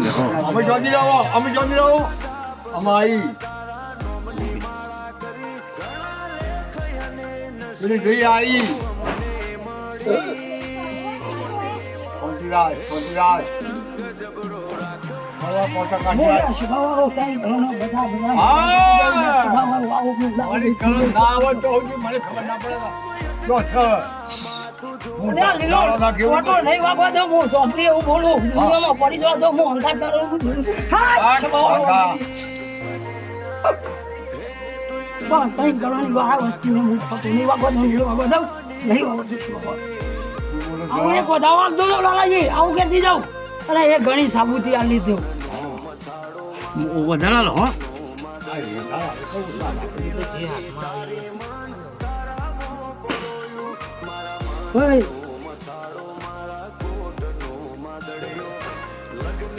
ને અમે જોતી રહો અમે જોતી રહો અમારી પેલી ગઈ આવી મારા મારી તો હજી મને ખબર ના પડે અરે એ ઘણી સાબુતી આ લીધું. વધારા લો હો 喂